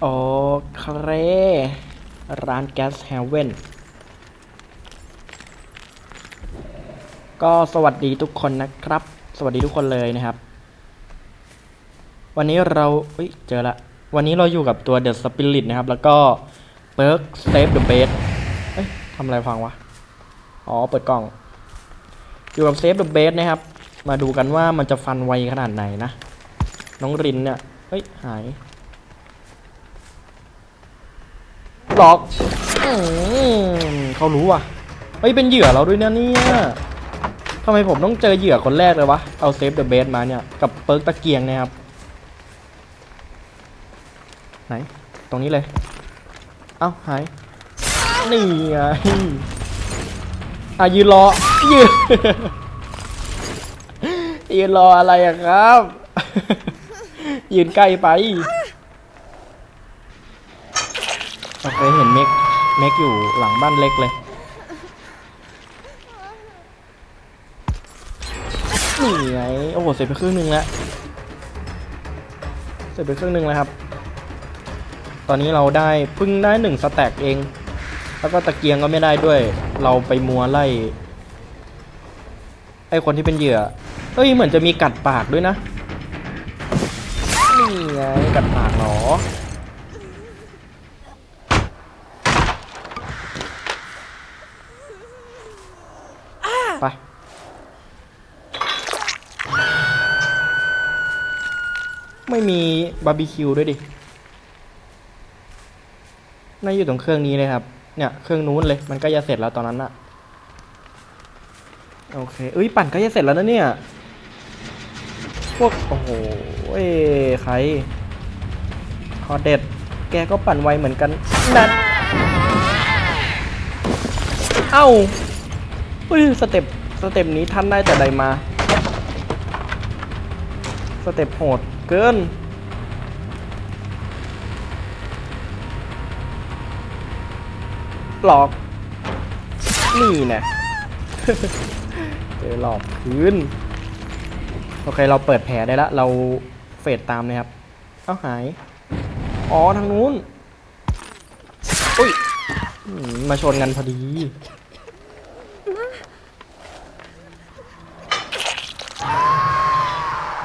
โอเคร้านแก๊สเฮเว่นก็สวัสดีทุกคนนะครับ สวัสดีทุกคนเลยนะครับ วันนี้เราเฮ้ยเจอละ วันนี้เราอยู่กับตัว The Spirit นะครับ แล้วก็เปิร์ก Save the Base เอ้ยทำอะไรพังวะ อ๋อ เปิดกล่อง อยู่กับ Save the Base นะครับ มาดูกันว่ามันจะฟันไวขนาดไหนนะ น้องรินเนี่ย เฮ้ย หาย หลอกอมเขารู้ว่ะเฮ้ยเป็นเหยื่อเราด้วยนะเนี่ยทำไมผมต้องเจอเหยื่อคนแรกเลยวะ เอาเซฟเดอะเบสมาเนี่ย กับเปิร์กตะเกียงเนะครับ ไหน ตรงนี้เลย เอ้า หาย นี่ไงอะยืนรอ ยืน ยืนรออะไรอะครับ ยืนใกล้ไป โอเคเห็นเมกเมกอยู่หลังบ้านเล็กเลยนี่ไงโอ้โหเสร็จไปครึ่งหนึ่งแล้วเสร็จไปครึ่งหนึ่งแล้วครับ ตอนนี้เราได้พิ่งได้หนึ่งสแต็กเอง แล้วก็ตะเกียงก็ไม่ได้ด้วย เราไปมัวไล่ไอคนที่เป็นเหยื่อเฮ้ยเหมือนจะมีกัดปากด้วยนะนี่ไงกัดปากเหรอ ไป ไม่มีบาร์บีคิวด้วยดิน่าอยู่ตรงเครื่องนี้เลยครับ เนี่ยเครื่องนู้นเลย มันก็จะเสร็จแล้วตอนนั้นอะโอเคเอ้ยปั่นก็จะเสร็จแล้วนะเนี่ย พวก โอ้โหเอ้ใครคอเด็ด แกก็ปั่นไวเหมือนกันนั่นเอ้า เฮ้ยสเต็ปสเต็ปนี้ท่านได้แต่ใดมา สเต็ปโหดเกินหลอก นี่น่เจอหลอกพื้นโอเคเราเปิดแผลได้ล้วเราเฟดตามเลยครับเอ้าหาย อ๋อ ทางนู้น อุ้ยมมาชนกันพอดี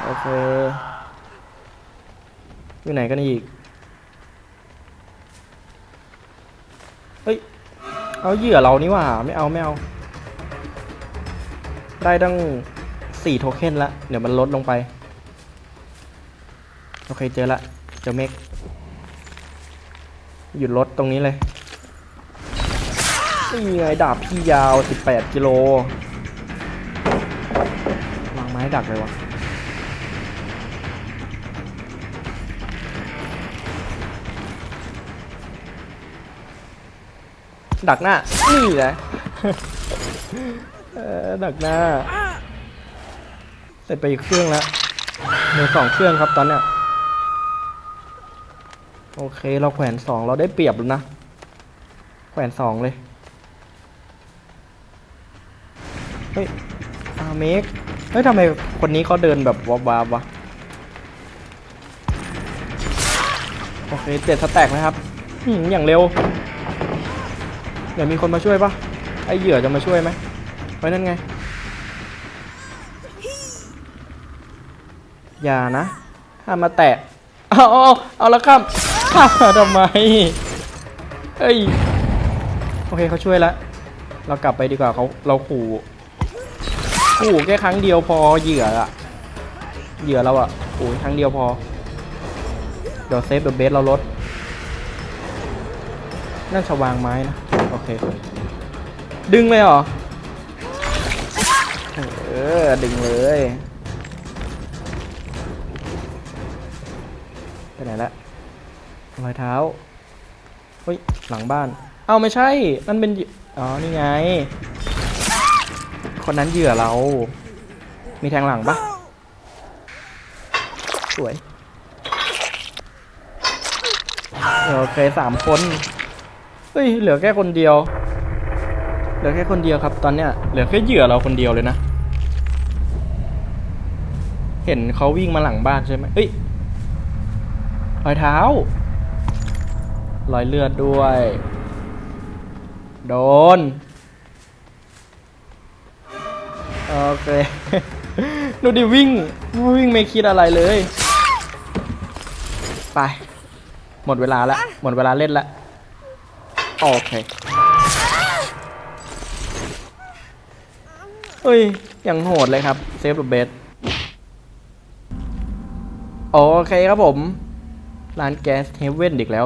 โอเค อยู่ไหนกันอีก เฮ้ย เอาเหยื่อเรานี่ว่า ไม่เอา ไม่เอา ได้ตั้งสี่โทเค็นละ เดี๋ยวมันลดลงไป โอเค เจอละ เจอเมกหยุดรถตรงนี้เลย นี่ไงดาบพี่ยาว 18 กิโลวางไม้ดักเลยวะ ดักหน้า นี่แหละดักหน้าเสร็จไปอีกเครื่องแล้วเหลือสองเครื่องครับตอนเนี้ยโอเคเราแขวนสองเราได้เปรียบแล้วนะ แขวนสองเลย เฮ้ยอาเมกเฮ้ยทำไมคนนี้เขาเดินแบบวาบวาบวะโอเคเจ็ดสแต็กนะครับอย่างเร็ว ดี๋ยวมีคนมาช่วยปะไอเหยื่อจะมาช่วยไหมไปนั่นไง อย่านะห้ามมาแตะ เอาเอาเอาเอาละครับข้ามมาทำไม เอ้ย โอเคเขาช่วยแล้ว เรากลับไปดีกว่าเขาเราขู่ ขู่แค่ครั้งเดียวพอเหยื่ออะเหยื่อเราอะขู่ครั้งเดียวพอ เดี๋ยวเซฟเดอะเบสเราลด น่าจะวางไม้นะ เคดึงเลยเหรอ เออ ดึงเลยไปไหนละรอยเท้าเฮ้ย หลังบ้าน เอ้าไม่ใช่ นั่นเป็นออ๋อ นี่ไง คนนั้นเหยื่อเรา มีแทงหลังปะสวยโอเคสามคน เฮ้ยเหลือแค่คนเดียว เหลือแค่คนเดียวครับ ตอนเนี้ยเหลือแค่เหยื่อเราคนเดียวเลยนะ เห็นเขาวิ่งมาหลังบ้านใช่ไหมเอ้ยรอยเท้ารอยเลือดด้วย โดน โอเคดูดิวิ่ง วิ่งไม่คิดอะไรเลย ไป หมดเวลาแล้วหมดเวลาเล่นแล้ว โอเคเฮ้ยยังโหดเลยครับ เซฟเบสโอเคครับผม ร้านแก๊สเฮเว่นอีกแล้ว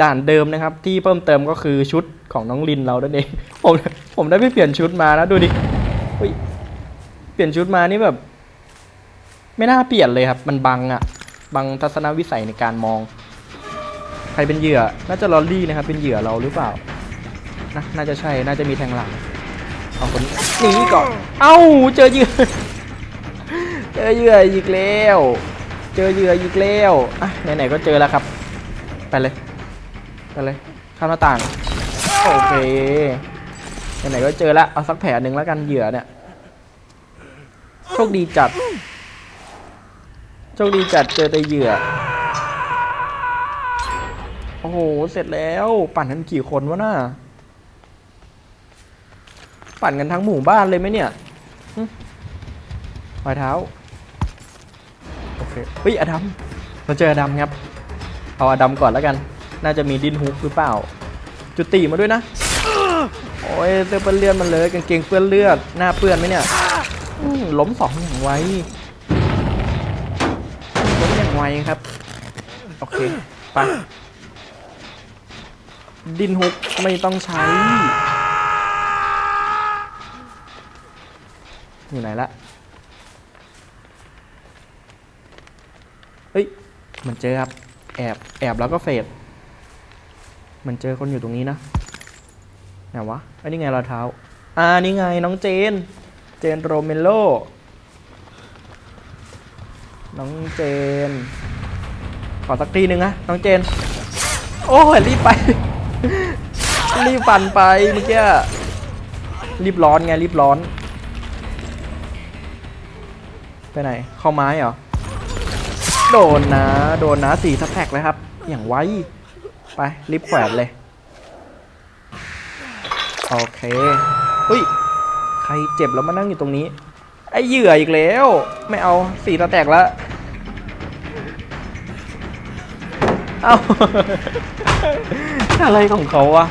ด่านเดิมนะครับ ที่เพิ่มเติมก็คือชุดของน้องลินเรานั่นเอง ผมผมได้ไปเปลี่ยนชุดมานะดูดิเฮ้ย เปลี่ยนชุดมานี่แบบ ไม่น่าเปลี่ยนเลยครับ มันบังอะบังทัศนวิสัยในการมอง รเป็นเหยื่อ น่าจะลอลลี่นะครับ เป็นเหยื่อเราหรือเปล่า นะน่าจะใช่ น่าจะมีแทงหลังเอาคนหนีก่อน เอ้า เจอเหยื่อ เจอเหยื่ออีกแล้ว เจอเหยื่ออีกแล้วอะไหนๆก็เจอแล้วครับ ไปเลย ไปเลย ข้ามหน้าต่าง โอเค ไหนๆก็เจอแล้ว เอาสักแผลหนึ่งแล้วกันเหยื่อเนี่ย โชคดีจัด โชคดีจัดเจอแต่เหยื่อ โอ้โห เสร็จแล้ว ปั่นกันกี่คนวะน่าปั่นกันทั้งหมู่บ้านเลยไหมเนี่ยหอยเท้า โอเคเฮ้ยอดัมเราเจออดัมครับ เอาอดัมก่อนแล้วกัน น่าจะมีดินฮุกหรือเปล่า จุติมาด้วยนะ โอ้ยเสื้อเปื้อนเลือดมันเลยกางเกงเปื้อนเลือด หน้าเปื้อนไหมเนี่ยล้มสองอย่างไวล้มอย่างไวครับ โอเค ไป ดินฮุกไม่ต้องใช้ อยู่ไหนละ เฮ้ย มันเจอครับ แอบ แอบแล้วก็เฟด มันเจอคนอยู่ตรงนี้นะ ไหนวะอันนี้ไงรอยเท้า อ่า นี่ไงน้องเจน เจนโรเมโล น้องเจน ขอสักทีหนึ่งนะ น้องเจน โอ้ยรีบไป รีบปั่นไปเมื่อกี้รีบร้อนไงรีบร้อน ไปไหน เข้าไม้เหรอ โดนนะ โดนนะสี่สแต็กเลยครับ อย่างไวไปรีบแขวนเลย โอเคอุ้ย ใครเจ็บแล้วมานั่งอยู่ตรงนี้ ไอเหยื่ออีกแล้ว ไม่เอาสี่สแตกแล้วเอาอะไรของเขาวะ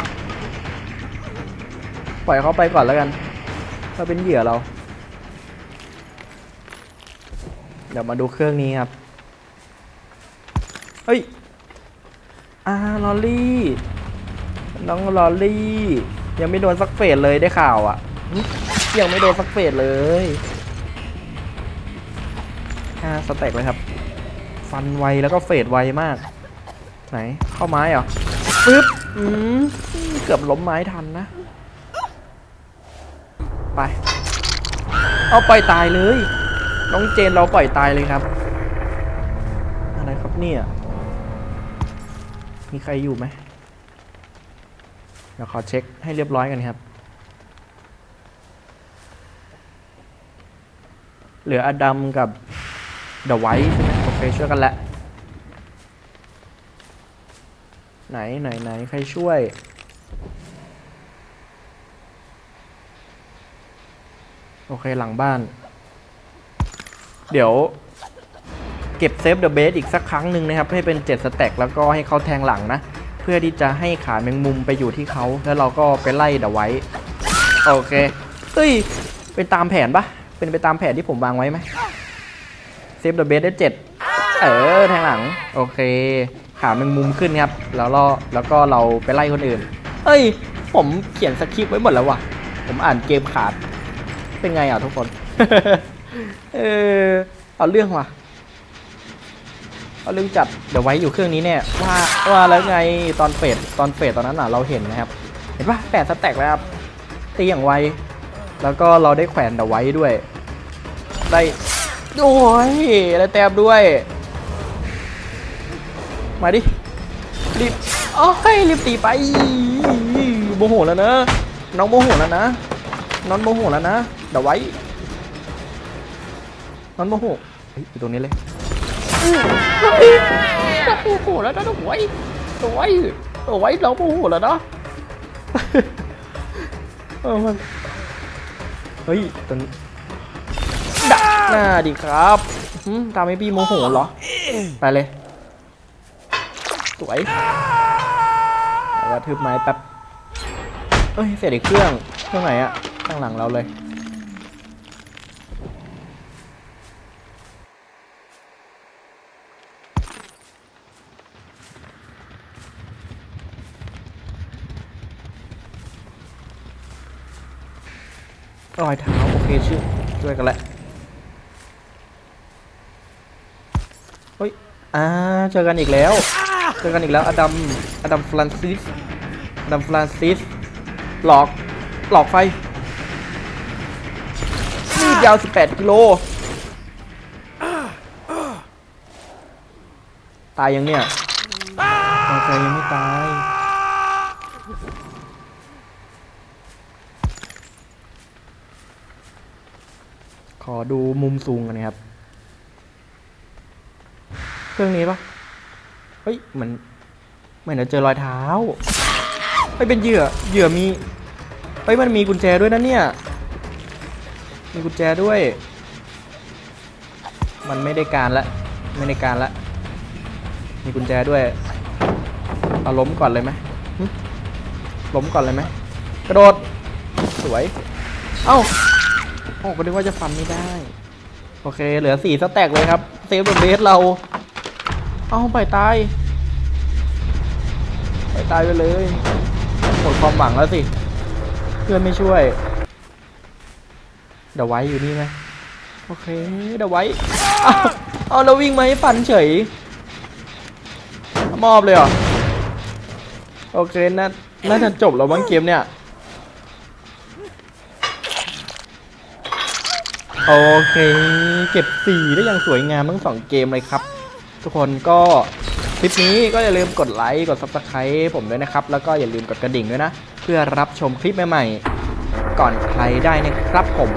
ปล่อยเขาไปก่อนแล้วกันเขาเป็นเหยื่อเรา เดี๋ยวมาดูเครื่องนี้ครับ เฮ้ยอ่าลอลลี่น้องลอลลี่ ยังไม่โดนสักเฟสเลยได้ข่าวอะ่ะหึยังไม่โดนสักเฟสเลยห้าสเต็กเลยครับ ฟันไวแล้วก็เฟดไวมาก ไหน เข้าไม้เหรอปึ๊บอืมเกือบล้มไม้ทันนะ ไป เอาปล่อยตายเลย น้องเจนเราปล่อยตายเลยครับ อะไรครับเนี่ย มีใครอยู่ไหมเดี๋ยวขอเช็คให้เรียบร้อยกันครับ เหลืออดัมกับเดอะไวท์ใช่ไหมโอเคช่วยกันแหละไหนไหนไหนใครช่วย โอเคหลังบ้าน เดี๋ยว เก็บเซฟเดอะเบสอีกสักครั้งหนึ่งนะครับ ให้เป็น 7 สแต็กแล้วก็ให้เขาแทงหลังนะ เพื่อที่จะให้ขาแมงมุมไปอยู่ที่เขาแล้วเราก็ไปไล่เดอะไว้ โอเคเฮ้ย เป็นตามแผนปะเป็นไปตามแผนที่ผมวางไว้ไหมเซฟเดอะเบสได้ 7 เออ แทงหลัง โอเค ขาแมงมุมขึ้นครับ แล้วเราแล้วก็เราไปไล่คนอื่น เอ้ย ผมเขียนสคริปต์ไว้หมดแล้วว่ะ ผมอ่านเกมขาด เป็นไงอะทุกคน เออเอาเรื่องว่ะเอาเรื่องจัดเดี๋ยวไว้อยู่เครื่องนี้เนี่ยว่าว่าแล้วไงตอนเฟดตอนเฟดตอนนั้นน่ะเราเห็นนะครับ เห็นปะแปดสแต็กแล้วครับตีอย่างไวแล้วก็เราได้แขวนเดาไว้ด้วย ได้โอ้ยได้แต้มด้วย มาดิรีบโอ้ยรีบตีไปโมโหแล้วนะน้องโมโหแล้วนะน้องโมโหแล้วนะ เดาไว้นองโมโหเฮ้ยอยู่ตรงนี้เลยโอ้โหแล้วนะหวยสวยสวยเราโมโหแล้วเนาะเออมันเฮ้ยตอนดักหน้าดิครับตามให้พี่โมโหเหรอ ไปเลย สวยแล้วทึบไม้แป๊บเอ้ยเสียอีกเครื่อง เครื่องไหนอะข้างหลังเราเลย รอยเท้าโอเคชื่อช่วยกันแหละเฮ้ยอ่าเจอกันอีกแล้ว เจอกันอีกแล้วอดัมอดัมฟรานซิสอดัมฟรานซิสหลอกหลอกไฟมีดยาว 18 กิโลตายยังเนี่ยโอเคยังไม่ตาย อดูมุมสูงกันนะครับ เครื่องนี้ปะเฮ้ยเหมือนเหมือนจะเจอรอยเท้าเฮ้ยเป็นเหยื่อเหยื่อมีเฮ้ยมันมีกุญแจด้วยนะเนี่ย มีกุญแจด้วย มันไม่ได้การละไม่ได้การละมีกุญแจด้วยเอาล้มก่อนเลยไหมล้มก่อนเลยไหมกระโดดสวย เอ้า โอ้ก็นึกว่าจะฟันไม่ได้ โอเค เหลือสี่สแต็กเลยครับ เซฟเบสเรา เอาไปตาย ไปตายไปเลยหมดความหวังแล้วสิ เพื่อนไม่ช่วย เดี๋ยวไว้อยู่นี่ไหมโอเค เดี๋ยวไว้ เอาเอาวิ่งมาให้ฟันเฉย มอบเลยเหรอ โอเคน่าน่าจะจบแล้วมั้งเกมเนี่ย โอเค เก็บสีได้อย่างสวยงามทั้งสองเกมเลยครับ ทุกคนก็คลิปนี้ก็อย่าลืมกดไลค์กด subscribe ผมด้วยนะครับ แล้วก็อย่าลืมกดกระดิ่งด้วยนะ เพื่อรับชมคลิปใหม่ๆ ก่อนใครได้นะครับผม